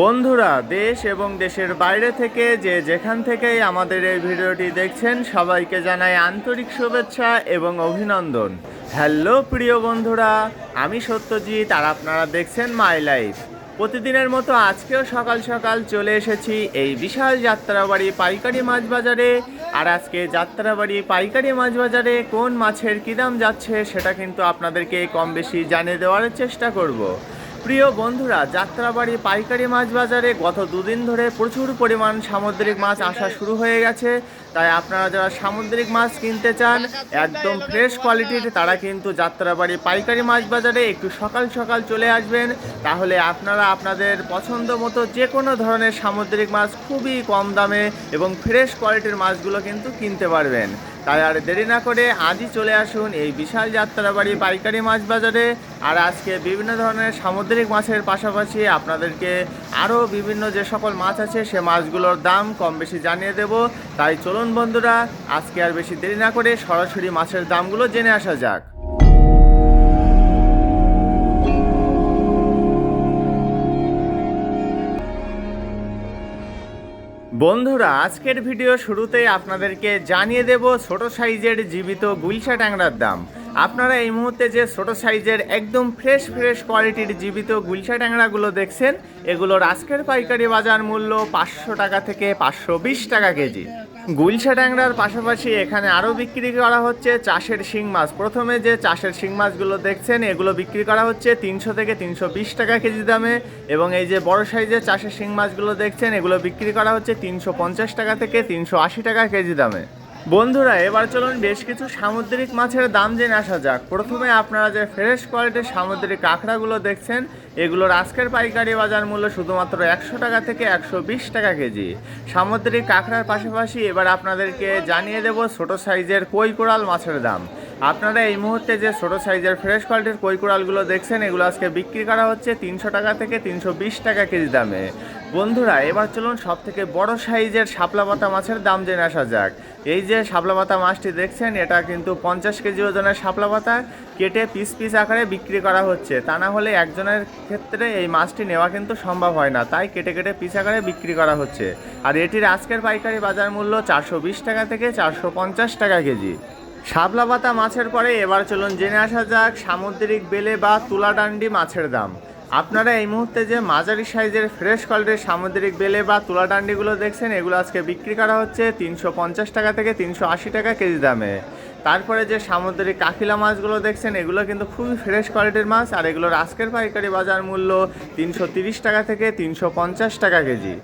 বন্ধুরা, দেশ এবং দেশের বাইরে থেকে যে যেখান থেকেই আমাদের এই ভিডিওটি দেখছেন, সবাইকে জানাই আন্তরিক শুভেচ্ছা এবং অভিনন্দন। হ্যালো প্রিয় বন্ধুরা, আমি সত্যজিৎ আর আপনারা দেখছেন মাই লাইফ। প্রতিদিনের মতো আজকেও সকাল সকাল চলে এসেছি এই বিশাল যাত্রাবাড়ি পাইকারি মাছ বাজারে। আর আজকে যাত্রাবাড়ি পাইকারি মাছ বাজারে কোন মাছের কী দাম যাচ্ছে, সেটা কিন্তু আপনাদেরকে কম বেশি জানিয়ে দেওয়ার চেষ্টা করব। প্রিয় বন্ধুরা, যাত্রাবাড়ি পাইকারি মাছ বাজারে গত দুদিন ধরে প্রচুর পরিমাণ সামুদ্রিক মাছ আসা শুরু হয়ে গেছে। তাই আপনারা যারা সামুদ্রিক মাছ কিনতে চান, একদম ফ্রেশ কোয়ালিটির তারা কিন্তু যাত্রাবাড়ি পাইকারি মাছ বাজারে একটু সকাল সকাল চলে আসবেন। তাহলে আপনারা আপনাদের পছন্দ মতো যে কোনো ধরনের সামুদ্রিক মাছ খুবই কম দামে এবং ফ্রেশ কোয়ালিটির মাছগুলো কিন্তু কিনতে পারবেন। তাই আর দেরি না করে আজই চলে আসুন এই বিশাল যাত্রাবাড়ি পাইকারি মাছ বাজারে। আর আজকে বিভিন্ন ধরনের সামুদ্রিক মাছের পাশাপাশি আপনাদেরকে আরও বিভিন্ন যে সকল মাছ আছে, সে মাছগুলোর দাম কম বেশি জানিয়ে দেব। তাই চলুন বন্ধুরা, আজকে আর বেশি দেরি না করে সরাসরি মাছের দামগুলো জেনে আসা যাক। বন্ধুরা, আজকের ভিডিও শুরুতেই আপনাদেরকে জানিয়ে দেব ছোট সাইজের জীবিত গুলশা ট্যাংরার দাম। আপনারা এই মুহূর্তে যে ছোট সাইজের একদম ফ্রেশ ফ্রেশ কোয়ালিটির জীবিত গুলশা ট্যাংরাগুলো দেখছেন, এগুলোর আজকের পাইকারি বাজার মূল্য পাঁচশো টাকা থেকে পাঁচশো বিশ টাকা কেজি। গুলশা ট্যাংরার পাশাপাশি এখানে আরও বিক্রি করা হচ্ছে চাষের শিং মাছ। প্রথমে যে চাষের শিং মাছগুলো দেখছেন, এগুলো বিক্রি করা হচ্ছে তিনশো থেকে তিনশো বিশ টাকা কেজি দামে। এবং এই যে বড় সাইজের চাষের শিং মাছগুলো দেখছেন, এগুলো বিক্রি করা হচ্ছে তিনশো পঞ্চাশ টাকা থেকে তিনশো আশি টাকা কেজি দামে। বন্ধুরা, এবার চলুন বেশ কিছু সামুদ্রিক মাছের দাম জেনে আসা যাক। প্রথমে আপনারা যে ফ্রেশ কোয়ালিটির সামুদ্রিক কাঁকড়াগুলো দেখছেন, এগুলোর আজকের পাইকারি বাজার মূল্য শুধুমাত্র একশো টাকা থেকে একশো বিশ টাকা কেজি। সামুদ্রিক কাঁকড়ার পাশাপাশি এবার আপনাদেরকে জানিয়ে দেব ছোট সাইজের কই কোরাল মাছের দাম। আপনারা এই মুহূর্তে যে ছোট সাইজের ফ্রেশ কোয়ালিটির কই কোরালগুলো দেখছেন, এগুলো আজকে বিক্রি করা হচ্ছে তিনশো টাকা থেকে তিনশো বিশ টাকা কেজি দামে। বন্ধুরা, এবার চলুন সব থেকে বড় সাইজের শাপলা পাতা মাছের দাম জেনে আসা যাক। এই যে শাপলা পাতা মাছটি দেখছেন, এটা কিন্তু পঞ্চাশ কেজি ওজনের শাপলা পাতা কেটে পিস পিস আকারে বিক্রি করা হচ্ছে। তা না হলে একজনের ক্ষেত্রে এই মাছটি নেওয়া কিন্তু সম্ভব হয় না, তাই কেটে কেটে পিস আকারে বিক্রি করা হচ্ছে। আর এটির আজকের পাইকারি বাজার মূল্য চারশো বিশ টাকা থেকে চারশো পঞ্চাশ টাকা কেজি। শাপলা পাতা মাছের পরে এবার চলুন জেনে আসা যাক সামুদ্রিক বেলে বা তুলাডান্ডি মাছের দাম। আপনারা এই মুহূর্তে যে মাঝারি সাইজের ফ্রেশ কোয়ালিটির সামুদ্রিক বেলে বা তুলা ডান্ডিগুলো দেখছেন, এগুলো আজকে বিক্রি করা হচ্ছে তিনশো পঞ্চাশ টাকা থেকে তিনশো আশি টাকা কেজি দামে। তারপরে যে সামুদ্রিক কাকিলা মাছগুলো দেখছেন, এগুলো কিন্তু খুবই ফ্রেশ কোয়ালিটির মাছ, আর এগুলোর আজকের পাইকারি বাজার মূল্য তিনশো টাকা থেকে তিনশো পঞ্চাশ টাকা কেজি।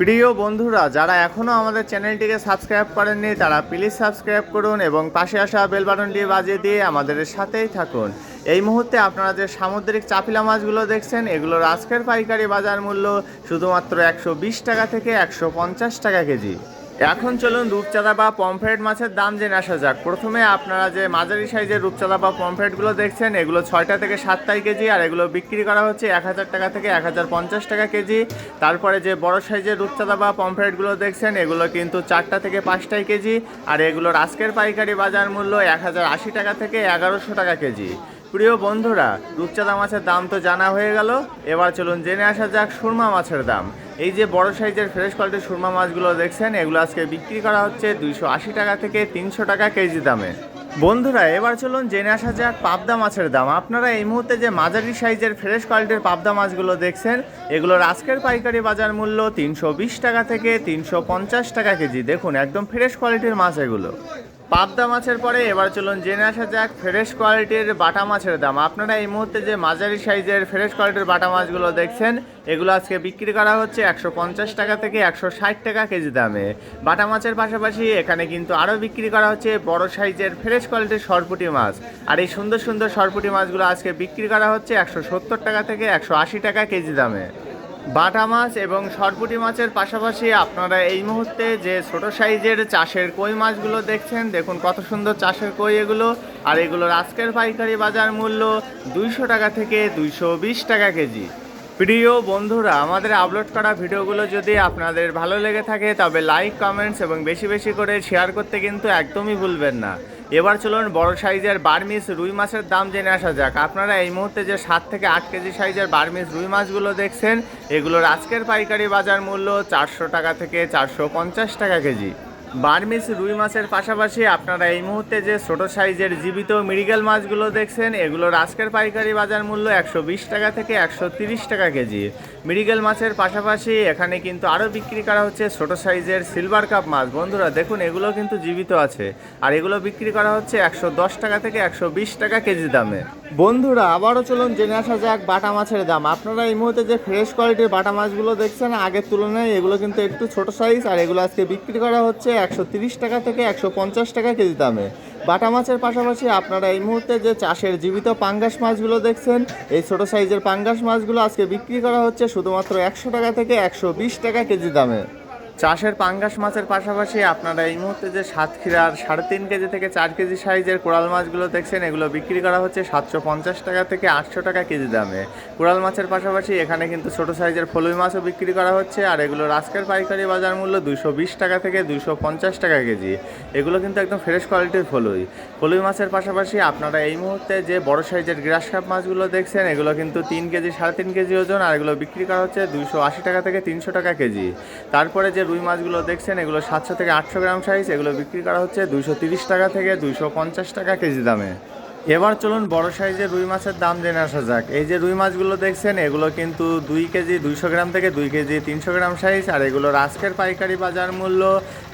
প্রিয় বন্ধুরা, যারা এখনও আমাদের চ্যানেলটিকে সাবস্ক্রাইব করেননি, তারা প্লিজ সাবস্ক্রাইব করুন এবং পাশে আসা বেল বাটনটি বাজিয়ে দিয়ে আমাদের সাথেই থাকুন। এই মুহূর্তে আপনারা যে সামুদ্রিক চাপিলা মাছগুলো দেখছেন, এগুলোর আজকের পাইকারি বাজার মূল্য শুধুমাত্র একশো বিশ টাকা থেকে একশো পঞ্চাশ টাকা কেজি। এখন চলুন রূপচাঁদা বা পমফ্রেট মাছের দাম জেনে আসা যাক। প্রথমে আপনারা যে মাঝারি সাইজের রূপচাঁদা বা পমফ্রেটগুলো দেখছেন, এগুলো ছয়টা থেকে সাতটাই কেজি, আর এগুলো বিক্রি করা হচ্ছে এক হাজার টাকা থেকে এক হাজার পঞ্চাশ টাকা কেজি। তারপরে যে বড় সাইজের রূপচাঁদা বা পমফ্রেটগুলো দেখছেন, এগুলো কিন্তু চারটা থেকে পাঁচটাই কেজি, আর এগুলোর আজকের পাইকারি বাজার মূল্য এক হাজার আশি টাকা থেকে এগারোশো টাকা কেজি। প্রিয় বন্ধুরা, রূপচাঁদা মাছের দাম তো জানা হয়ে গেল। এবার চলুন জেনে আসা যাক সুরমা মাছের দাম। এই যে বড় সাইজের ফ্রেশ কোয়ালিটির সুরমা মাছগুলো দেখছেন, এগুলো আজকে বিক্রি করা হচ্ছে দুইশো আশি টাকা থেকে তিনশো টাকা কেজি দামে। বন্ধুরা, এবার চলুন জেনে আসা যাক পাবদা মাছের দাম। আপনারা এই মুহূর্তে যে মাঝারি সাইজের ফ্রেশ কোয়ালিটির পাবদা মাছগুলো দেখছেন, এগুলোর আজকের পাইকারি বাজার মূল্য তিনশো বিশ টাকা থেকে তিনশো পঞ্চাশ টাকা কেজি। দেখুন, একদম ফ্রেশ কোয়ালিটির মাছ এগুলো। পাবদা মাছের পরে এবার চলুন জেনে আসা যাক ফ্রেশ কোয়ালিটির বাটা মাছের দাম। আপনারা এই মুহূর্তে যে মাঝারি সাইজের ফ্রেশ কোয়ালিটির বাটা মাছগুলো দেখছেন, এগুলো আজকে বিক্রি করা হচ্ছে একশো পঞ্চাশ টাকা থেকে একশো ষাট টাকা কেজি দামে। বাটা মাছের পাশাপাশি এখানে কিন্তু আরও বিক্রি করা হচ্ছে বড় সাইজের ফ্রেশ কোয়ালিটির সরপুটি মাছ। আর এই সুন্দর সুন্দর সরপুটি মাছগুলো আজকে বিক্রি করা হচ্ছে একশো সত্তর টাকা থেকে একশো আশি টাকা কেজি দামে। বাটা মাছ এবং সরপুটি মাছের পাশাপাশি আপনারা এই মুহূর্তে যে ছোট সাইজের চাষের কই মাছগুলো দেখছেন, দেখুন কত সুন্দর চাষের কই এগুলো। আর এগুলোর আজকের পাইকারি বাজার মূল্য দুইশো টাকা থেকে দুইশো বিশ টাকা কেজি। প্রিয় বন্ধুরা, আমাদের আপলোড করা ভিডিওগুলো যদি আপনাদের ভালো লেগে থাকে, তবে লাইক, কমেন্টস এবং বেশি বেশি করে শেয়ার করতে কিন্তু একদমই ভুলবেন না। এবার চলুন বড় সাইজের বার্মিস রুই মাছের দাম জেনে আসা যাক। আপনারা এই মুহূর্তে যে সাত থেকে আট কেজি সাইজের বার্মিস রুই মাছগুলো দেখছেন, এগুলোর আজকের পাইকারি বাজার মূল্য চারশো টাকা থেকে চারশো পঞ্চাশ টাকা কেজি। বার্মিস রুই মাছের পাশাপাশি আপনারা এই মুহূর্তে যে ছোট সাইজের জীবিত মিরিগেল মাছগুলো দেখছেন, এগুলোর আজকের পাইকারি বাজার মূল্য একশো বিশ টাকা থেকে একশো টাকা কেজি। মিরিগেল মাছের পাশাপাশি এখানে কিন্তু আরও বিক্রি করা হচ্ছে ছোট সাইজের সিলভার কাপ মাছ। বন্ধুরা, দেখুন, এগুলো কিন্তু জীবিত আছে। আর এগুলো বিক্রি করা হচ্ছে একশো দশ টাকা থেকে একশো বিশ টাকা কেজি দামে। বন্ধুরা, আবারও চলুন জেনে আসা যাক বাটা মাছের দাম। আপনারা এই মুহূর্তে যে ফ্রেশ কোয়ালিটির বাটা মাছগুলো দেখছেন, আগের তুলনায় এগুলো কিন্তু একটু ছোট সাইজ, আর এগুলো আজকে বিক্রি করা হচ্ছে একশো টাকা থেকে একশো পঞ্চাশ টাকা কেজি দামে। বাটা মাছের পাশাপাশি আপনারা এই মুহূর্তে যে চাষের জীবিত পাঙ্গাস মাছগুলো দেখছেন, এই ছোট সাইজের পাঙ্গাস মাছগুলো আজকে বিক্রি করা হচ্ছে শুধুমাত্র একশো টাকা থেকে একশো বিশ টাকা কেজি দামে। চাষের পাঙ্গাস মাছের পাশাপাশি আপনারা এই মুহূর্তে যে সাতক্ষীরার সাড়ে তিন কেজি থেকে চার কেজি সাইজের কোরাল মাছগুলো দেখছেন, এগুলো বিক্রি করা হচ্ছে সাতশো পঞ্চাশ টাকা থেকে আটশো টাকা কেজি দামে। কোরাল মাছের পাশাপাশি এখানে কিন্তু ছোট সাইজের ফলুই মাছও বিক্রি করা হচ্ছে আর এগুলো আজকের পাইকারি বাজার মূল্য দুশো বিশ টাকা থেকে দুশো পঞ্চাশ টাকা কেজি। এগুলো কিন্তু একদম ফ্রেশ কোয়ালিটির ফলুই। ফলুই মাছের পাশাপাশি আপনারা এই মুহূর্তে যে বড় সাইজের গ্রাস কাপ মাছগুলো দেখছেন, এগুলো কিন্তু তিন কেজি সাড়ে তিন কেজি ওজন আর এগুলো বিক্রি করা হচ্ছে দুশো আশি টাকা থেকে তিনশো টাকা কেজি। তারপরে যে রুই মাছগুলো দেখছেন, এগুলো সাতশো থেকে আটশো গ্রাম সাইজ এগুলো বিক্রি করা হচ্ছে দুইশো টাকা থেকে দুইশো পঞ্চাশ টাকা কেজি দামে। এবার চলুন বড় সাইজের রুই মাছের দাম জেনে আসা যাক। এই যে রুই মাছগুলো দেখছেন, এগুলো কিন্তু দুই কেজি দুইশো গ্রাম থেকে দুই কেজি তিনশো গ্রাম সাইজ আর এগুলোর আজকের পাইকারি বাজার মূল্য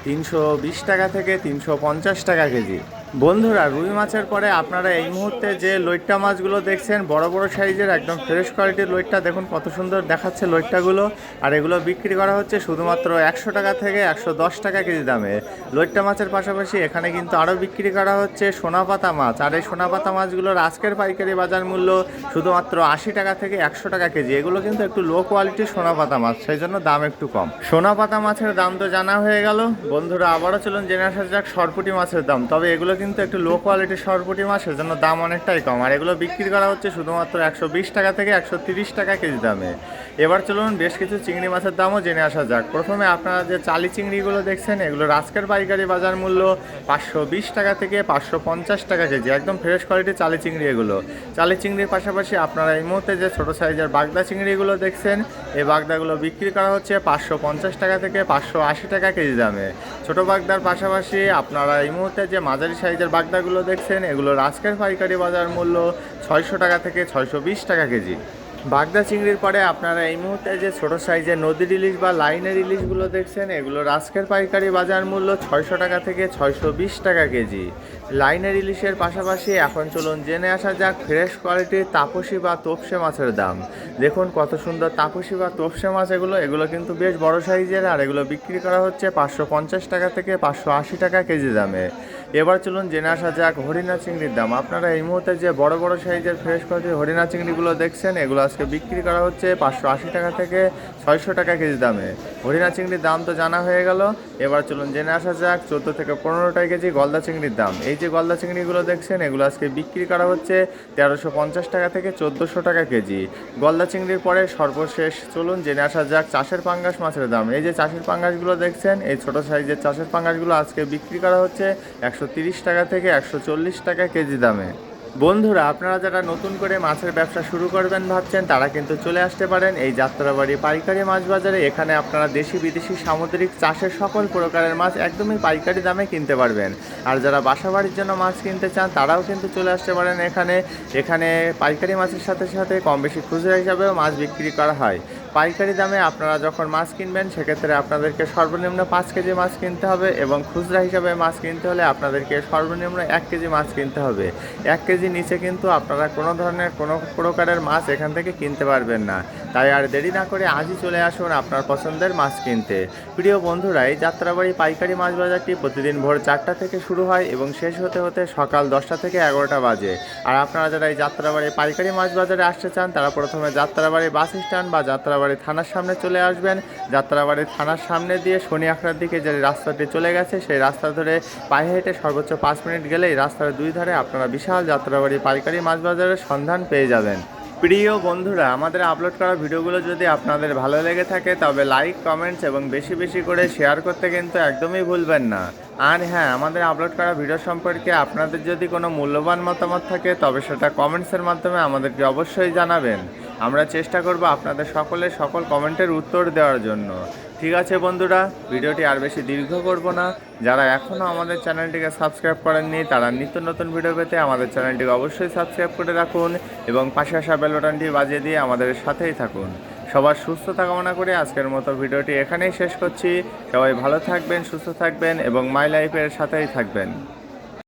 তিনশো বিশ টাকা থেকে তিনশো পঞ্চাশ টাকা কেজি। বন্ধুরা, রুই মাছের পরে আপনারা এই মুহূর্তে যে লইট্টা মাছগুলো দেখছেন, বড় বড় সাইজের, একদম ফ্রেশ কোয়ালিটির লইট্টা। দেখুন কত সুন্দর দেখাচ্ছে লইট্টাগুলো। আর এগুলো বিক্রি করা হচ্ছে শুধুমাত্র একশো টাকা থেকে একশো দশ টাকা কেজি দামে। লইট্টা মাছের পাশাপাশি এখানে কিন্তু আরও বিক্রি করা হচ্ছে সোনাপাতা মাছ। আর এই সোনাপাতা মাছগুলোর আজকের পাইকারি বাজার মূল্য শুধুমাত্র আশি টাকা থেকে একশো টাকা কেজি। এগুলো কিন্তু একটু লো কোয়ালিটির সোনাপাতা মাছ, সেই জন্য দাম একটু কম। সোনাপাতা মাছের দাম তো জানা হয়ে গেল। বন্ধুরা, আবারও চলুন জেনে আসা যাক সরপুটি মাছের দাম। তবে এগুলো কিন্তু একটু লো কোয়ালিটির সরপুটি মাছ সেজন্য দাম অনেকটাই কম। আর এগুলো বিক্রি করা হচ্ছে শুধুমাত্র একশো বিশ টাকা থেকে একশো তিরিশ টাকা কেজি দামে। এবার চলুন বেশ কিছু চিংড়ি মাছের দামও জেনে আসা যাক। প্রথমে আপনারা যে চালি চিংড়িগুলো দেখছেন, এগুলো আজকের পাইকারি বাজার মূল্য পাঁচশো বিশ টাকা থেকে পাঁচশো পঞ্চাশ টাকা কেজি। একদম ফ্রেশ কোয়ালিটির চালি চিংড়ি এগুলো। চালি চিংড়ির পাশাপাশি আপনারা এই মুহূর্তে যে ছোটো সাইজের বাগদা চিংড়িগুলো দেখছেন, এই বাগদাগুলো বিক্রি করা হচ্ছে পাঁচশো পঞ্চাশ টাকা থেকে পাঁচশো আশি টাকা কেজি দামে। ছোটো বাগদার পাশাপাশি আপনারা এই মুহূর্তে যে মাঝারি সাইজের বাগদাগুলো দেখছেন এগুলোর আজকের পাইকারি বাজার মূল্য ছয়শো টাকা থেকে ছয়শো বিশ টাকা কেজি। বাগদা চিংড়ির পরে আপনারা এই মুহূর্তে যে ছোট সাইজের নদীর ইলিশ বা লাইনের ইলিশগুলো দেখছেন এগুলোর আজকের পাইকারি বাজার মূল্য ছয়শো টাকা থেকে ছয়শো বিশ টাকা কেজি। লাইনের ইলিশের পাশাপাশি এখন চলুন জেনে আসা যাক ফ্রেশ কোয়ালিটির তাপসী বা তোপসে মাছের দাম। দেখুন কত সুন্দর তাপসী বা তোপসে মাছ এগুলো এগুলো কিন্তু বেশ বড় সাইজের আর এগুলো বিক্রি করা হচ্ছে পাঁচশো পঞ্চাশ টাকা থেকে পাঁচশো আশি টাকা কেজি দামে। এবার চলুন জেনে আসা যাক হরিণা চিংড়ির দাম। আপনারা এই মুহূর্তে যে বড় বড় সাইজের ফ্রেশ কোয়ালিটির হরিণা চিংড়িগুলো দেখছেন, এগুলো আজকে বিক্রি করা হচ্ছে পাঁচশো আশি টাকা থেকে ছয়শো টাকা কেজি দামে। হরিণা চিংড়ির দাম তো জানা হয়ে গেল। এবার চলুন জেনে আসা যাক চোদ্দ থেকে পনেরো টাকা কেজি গলদা চিংড়ির দাম। এই যে গলদা চিংড়িগুলো দেখছেন, এগুলো আজকে বিক্রি করা হচ্ছে তেরোশো পঞ্চাশ টাকা থেকে চোদ্দোশো টাকা কেজি। গলদা চিংড়ির পরে সর্বশেষ চলুন জেনে আসা যাক চাষের পাঙ্গাস মাছের দাম। এই যে চাষের পাঙ্গাসগুলো দেখছেন, এই ছোটো সাইজের চাষের পাঙ্গাসগুলো আজকে বিক্রি করা হচ্ছে একশো তিরিশ টাকা থেকে একশো চল্লিশ টাকা কেজি দামে। বন্ধুরা, আপনারা যারা নতুন করে মাছের ব্যবসা শুরু করবেন ভাবছেন, তারা কিন্তু চলে আসতে পারেন এই যাত্রাবাড়ি পাইকারি মাছ বাজারে। এখানে আপনারা দেশি বিদেশি সামুদ্রিক চাষের সকল প্রকারের মাছ একদমই পাইকারি দামে কিনতে পারবেন। আর যারা বাসাবাড়ির জন্য মাছ কিনতে চান, তারাও কিন্তু চলে আসতে পারেন এখানে। এখানে পাইকারি মাছের সাথে সাথে কম বেশি খুচরা হিসাবেও মাছ বিক্রি করা হয়। পাইকারি দামে আপনারা যখন মাছ কিনবেন, সেক্ষেত্রে আপনাদেরকে সর্বনিম্ন পাঁচ কেজি মাছ কিনতে হবে এবং খুচরা হিসাবে মাছ কিনতে হলে আপনাদেরকে সর্বনিম্ন এক কেজি মাছ কিনতে হবে। এক কেজি নিচে কিন্তু আপনারা কোনো ধরনের, কোনো প্রকারের মাছ এখান থেকে কিনতে পারবেন না। তাই আর দেরি না করে আজই চলে আসুন আপনার পছন্দের মাছ কিনতে। প্রিয় বন্ধুরা, এই যাত্রাবাড়ি পাইকারি মাছ বাজারটি প্রতিদিন ভোর চারটা থেকে শুরু হয় এবং শেষ হতে হতে সকাল দশটা থেকে এগারোটা বাজে। আর আপনারা যারা এই যাত্রাবাড়ি পাইকারি মাছ বাজারে আসতে চান, তারা প্রথমে যাত্রাবাড়ি বাস স্ট্যান্ড বা যাত্রাবাড়ি থানার সামনে চলে আসবেন। যাত্রাবাড়ি থানার সামনে দিয়ে শনি আখড়ার দিকে যে রাস্তাটি চলে গেছে, সেই রাস্তা ধরে পায়ে হেঁটে সর্বোচ্চ পাঁচ মিনিট গেলেই রাস্তার দুই ধারে আপনারা বিশাল যাত্রাবাড়ি পাইকারি মাছ বাজারের সন্ধান পেয়ে যাবেন। প্রিয় বন্ধুরা, আমাদের আপলোড করা ভিডিওগুলো যদি আপনাদের ভালো লেগে থাকে, তবে লাইক, কমেন্টস এবং বেশি বেশি করে শেয়ার করতে কিন্তু একদমই ভুলবেন না। আর হ্যাঁ আমাদের আপলোড করা ভিডিও সম্পর্কে আপনাদের যদি কোনো মূল্যবান মতামত থাকে, তবে সেটা কমেন্টসের মাধ্যমে আমাদেরকে অবশ্যই জানাবেন। আমরা চেষ্টা করব আপনাদের সকলের সকল কমেন্টের উত্তর দেওয়ার জন্য। ঠিক আছে বন্ধুরা, ভিডিওটি আর বেশি দীর্ঘ করব না। যারা এখনও আমাদের চ্যানেলটিকে সাবস্ক্রাইব করেননি, তারা নিত্য নতুন ভিডিও পেতে আমাদের চ্যানেলটিকে অবশ্যই সাবস্ক্রাইব করে রাখুন এবং পাশে আসা বেল বাটনটি বাজিয়ে দিয়ে আমাদের সাথেই থাকুন। সবার সুস্থতা কামনা করে আজকের মতো ভিডিওটি এখানেই শেষ করছি। সবাই ভালো থাকবেন, সুস্থ থাকবেন এবং মাই লাইফের সাথেই থাকবেন।